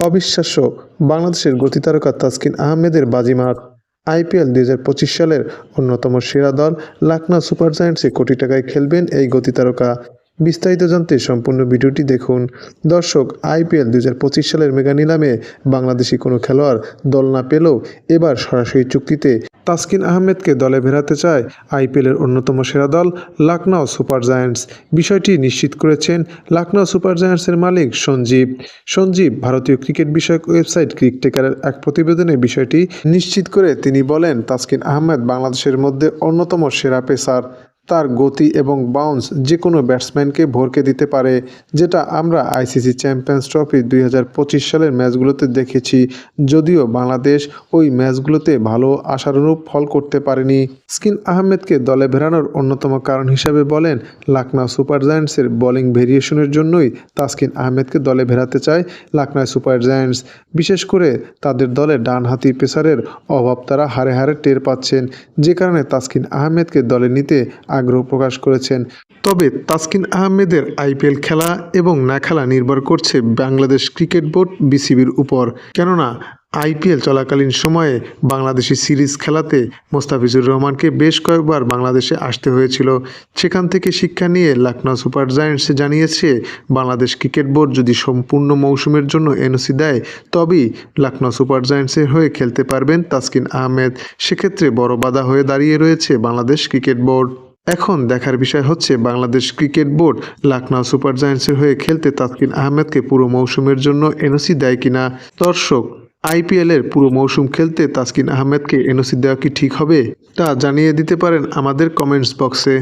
অবিশ্বাস্য বাংলাদেশের গতিতারকা তাসকিন আহমেদের বাজিমাত। আইপিএল দুই হাজার পঁচিশ সালের অন্যতম সেরা দল লাকনা সুপার জায়ান্টসে কোটি টাকায় খেলবেন এই গতি তারকা বিস্তারিত জানতে সম্পূর্ণ ভিডিওটি দেখুন। দর্শক, আইপিএল দুই হাজার পঁচিশ সালের মেগা নিলামে বাংলাদেশি কোনো খেলোয়াড় দল না পেলেও এবার সরাসরি চুক্তিতে তাসকিন আহমেদকে দলে ভেরাতে চায় আইপিএলের অন্যতম সেরা দল লাকনাও সুপার জায়ান্টস। বিষয়টি নিশ্চিত করেছেন লাকনাও সুপার জায়ান্টসের মালিক সঞ্জীব। সঞ্জীব ভারতীয় ক্রিকেট বিষয়ক ওয়েবসাইট ক্রিকটেকারের এক প্রতিবেদনে বিষয়টি নিশ্চিত করে তিনি বলেন, তাসকিন আহমেদ বাংলাদেশের মধ্যে অন্যতম সেরা পেসার। তার গতি এবং বাউন্স যে কোনো ব্যাটসম্যানকে ভরকে দিতে পারে, যেটা আমরা আইসিসি চ্যাম্পিয়ন্স ট্রফি দুই হাজার পঁচিশ সালের ম্যাচগুলোতে দেখেছি। যদিও বাংলাদেশ ওই ম্যাচগুলোতে ভালো আশানুরূপ ফল করতে পারেনি। স্কিন আহমেদকে দলে ভেড়ানোর অন্যতম কারণ হিসাবে বলেন লাকনা সুপার জায়ান্টসের বোলিং ভেরিয়েশনের জন্যই তাসকিন আহমেদকে দলে ভেড়াতে চায় লাকনা সুপার জায়ান্টস। বিশেষ করে তাদের দলে ডানহাতি পেসারের অভাব তারা হারে হারে টের পাচ্ছেন। যে কারণে তাসকিন আহমেদকে দলে নিতে আগ্রহ প্রকাশ করেছেন। তবে তাসকিন আহমেদের আইপিএল খেলা এবং না খেলা নির্ভর করছে বাংলাদেশ ক্রিকেট বোর্ড বিসিবির উপর। কেননা, আইপিএল চলাকালীন সময়ে বাংলাদেশি সিরিজ খেলাতে মোস্তাফিজুর রহমানকে বেশ কয়েকবার বাংলাদেশে আসতে হয়েছিল। সেখান থেকে শিক্ষা নিয়ে লখনৌ সুপার জায়ান্টস জানিয়েছে, বাংলাদেশ ক্রিকেট বোর্ড যদি সম্পূর্ণ মৌসুমের জন্য এনওসি দেয়, তবেই লখনৌ সুপার জায়ান্টসের হয়ে খেলতে পারবেন তাসকিন আহমেদ। সেক্ষেত্রে বড় বাধা হয়ে দাঁড়িয়ে রয়েছে বাংলাদেশ ক্রিকেট বোর্ড। এখন দেখার বিষয় হচ্ছে, Bangladesh cricket board Lucknow super জায়ান্টসের হয়ে খেলতে তাসকিন আহমেদকে পুরো মৌসুমের জন্য এনওসি দেয় কিনা? দর্শক আইপিএলের পুরো মৌসুম খেলতে তাসকিন আহমেদকে এনওসি দেওয়া কি ঠিক হবে? তা জানিয়ে দিতে পারেন আমাদের কমেন্টস বক্সে।